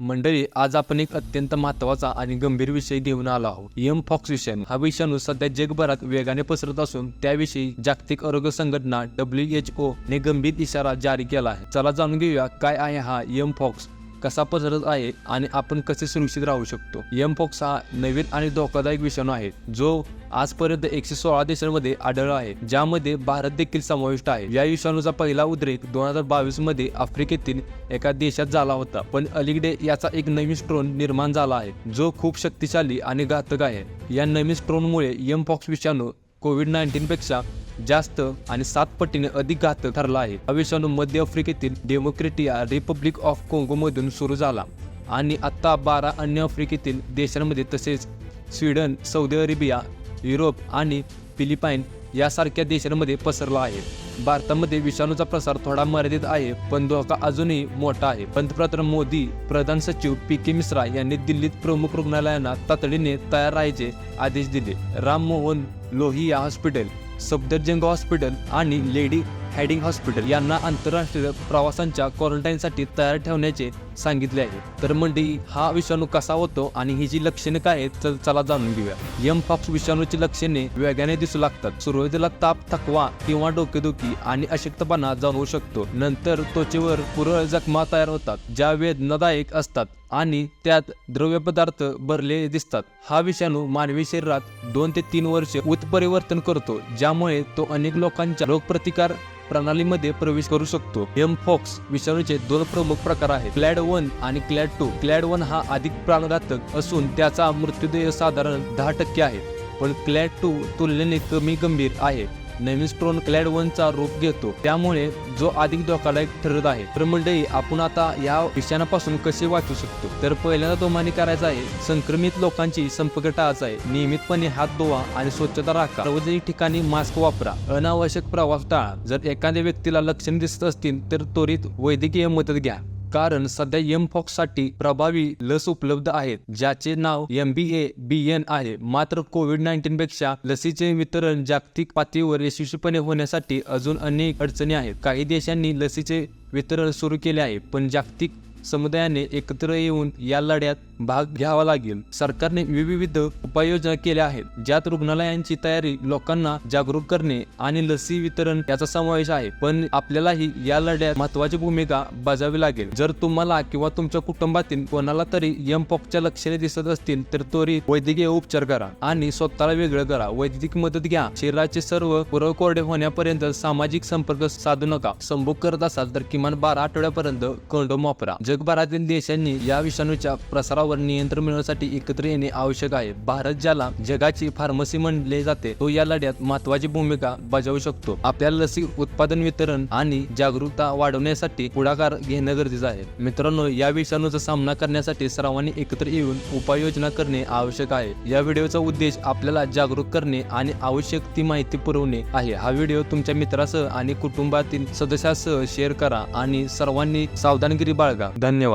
मंडळी आज आपण एक अत्यंत महत्त्वाचा आणि गंभीर विषय घेऊन आलो आहोत. एम फॉक्स विषाणू हा विषाणू सध्या जगभरात वेगाने पसरत असून त्याविषयी जागतिक आरोग्य संघटना डब्ल्यू एच ओ ने गंभीर इशारा जारी केला आहे. चला जाणून घेऊया काय आहे हा एम फॉक्स कसा पसरत आहे आणि आपण कसे सुरक्षित राहू शकतो. एम फॉक्स हा नवीन आणि धोकादायक विषाणू आहे जो आजपर्यंत एकशे सोळा देशांमध्ये आढळला आहे ज्यामध्ये भारत देखील समाविष्ट आहे. या विषाणूचा पहिला उद्रेक दोन हजार बावीसमध्ये आफ्रिकेतील एका देशात झाला होता पण अलीकडे याचा एक नवीन स्ट्रोन निर्माण झाला आहे जो खूप शक्तिशाली आणि घातक आहे. या नवीन स्ट्रोनमुळे एम फॉक्स विषाणू कोविड नाईन्टीनपेक्षा जास्त आणि सात पटीने अधिक घातक ठरला आहे. हा विषाणू मध्य आफ्रिकेतील डेमोक्रेटिया रिपब्लिक ऑफ कोंगोमधून सुरू झाला आणि आत्ता बारा अन्य आफ्रिकेतील देशांमध्ये तसेच स्वीडन सौदी अरेबिया युरोप आणि फिलिपाईन यासारख्या देशांमध्ये पसरला आहे. भारतामध्ये विषाणूचा प्रसार थोडा मर्यादित आहे पण धोका अजूनही मोठा आहे. पंतप्रधान मोदी प्रधान सचिव पी के मिश्रा यांनी दिल्लीत प्रमुख रुग्णालयांना तातडीने तयार राहायचे आदेश दिले. राममोहन लोहिया हॉस्पिटल सफदरजंग हॉस्पिटल आणि लेडी हॅडिंग हॉस्पिटल यांना आंतरराष्ट्रीय प्रवासांच्या क्वारंटाईनसाठी तयार ठेवण्याचे सांगितले आहे. तर मंडळी हा विषाणू कसा होतो आणि ही जी लक्षणे काय आहेत तर चला जाणून घेऊया. यम पॉक्स विषाणूची लक्षणे वेगाने दिसू लागतात. सुरुवातीला ताप थकवा किंवा डोकेदुखी आणि अशक्तपणा जाणवू शकतो. नंतर त्वचेवर पुरळ जखमा तयार होतात ज्या वेदनादायक असतात आणि त्यात द्रव्य पदार्थ भरले दिसतात. हा विषाणू मानवी शरीरात दोन ते तीन वर्षे उत्परिवर्तन करतो ज्यामुळे तो अनेक लोकांच्या रोगप्रतिकार प्रणालीमध्ये प्रवेश करू शकतो. एम फॉक्स विषाणूचे दोन प्रमुख प्रकार आहेत. फ्लॅड वन आणि क्लॅड टू क्लॅड वन हा अधिक प्राणघातक असून त्याचा मृत्यूदय साधारण दहा टक्के आहे. पण क्लॅड टू तुलनेने कमी गंभीर आहे. नवीन स्ट्रोन क्लॅड वनचा रूप घेतो. त्यामुळे जो अधिक धोकादायक ठरत आहे. तर मंडळी आपण आता या विषाणापासून कसे वाचू शकतो? तर पहिल्यांदा तुम्हाला करायचा आहे संक्रमित लोकांची संपर्क टाळायचा आहे. नियमितपणे हात धुवा आणि स्वच्छता राखा. सार्वजनिक ठिकाणी मास्क वापरा. अनावश्यक प्रवास टाळा. जर एखाद्या व्यक्तीला लक्षणे दिसत असतील तर त्वरित वैद्यकीय मदत घ्या. कारण सध्या एमसाठी प्रभावी लस उपलब्ध आहेत ज्याचे नाव M B A B N आहे. मात्र कोविड नाईन्टीन पेक्षा लसीचे वितरण जागतिक पातळीवर यशस्वीपणे होण्यासाठी अजून अनेक अडचणी आहेत. काही देशांनी लसीचे वितरण सुरू केले आहे पण जागतिक समुदायाने एकत्र येऊन या लढ्यात भाग घ्यावा लागेल. सरकारने विविध उपाययोजना केल्या आहेत ज्यात रुग्णालयांची तयारी लोकांना जागरूक करणे आणि लसी वितरण याचा समावेश आहे. पण आपल्यालाही या लढ्यात महत्वाची भूमिका बजावी लागेल. जर तुम्हाला किंवा तुमच्या कुटुंबातील कोणाला तरी एम पॉकच्या लक्षणे दिसत असतील तर त्वरित वैद्यकीय उपचार करा आणि स्वतःला वेगळं करा. वैद्यकीय मदत घ्या. शरीराचे सर्व पुरव कोरडे होण्यापर्यंत सामाजिक संपर्क साधू नका. संभोग करत असाल तर किमान बारा आठवड्यापर्यंत कंडोम वापरा. जगभरातील देशांनी या विषाणूच्या रोगावर नियंत्रण मिळवण्यासाठी एकत्र येणे आवश्यक आहे. भारत ज्याला जगाची फार्मसी म्हणले जाते तो या लढ्यात महत्वाची भूमिका बजावू शकतो. आपल्या लसी उत्पादन वितरण आणि जागरूकता वाढवण्यासाठी पुढाकार घेणं गरजेचं आहे. मित्रांनो या विषाणूचा सामना करण्यासाठी सर्वांनी एकत्र येऊन उपाययोजना करणे आवश्यक आहे. या व्हिडिओचा उद्देश आपल्याला जागरूक करणे आणि आवश्यक ती माहिती पुरवणे आहे. हा व्हिडिओ तुमच्या मित्रासह आणि कुटुंबातील सदस्यासह शेअर करा आणि सर्वांनी सावधानगिरी बाळगा. धन्यवाद.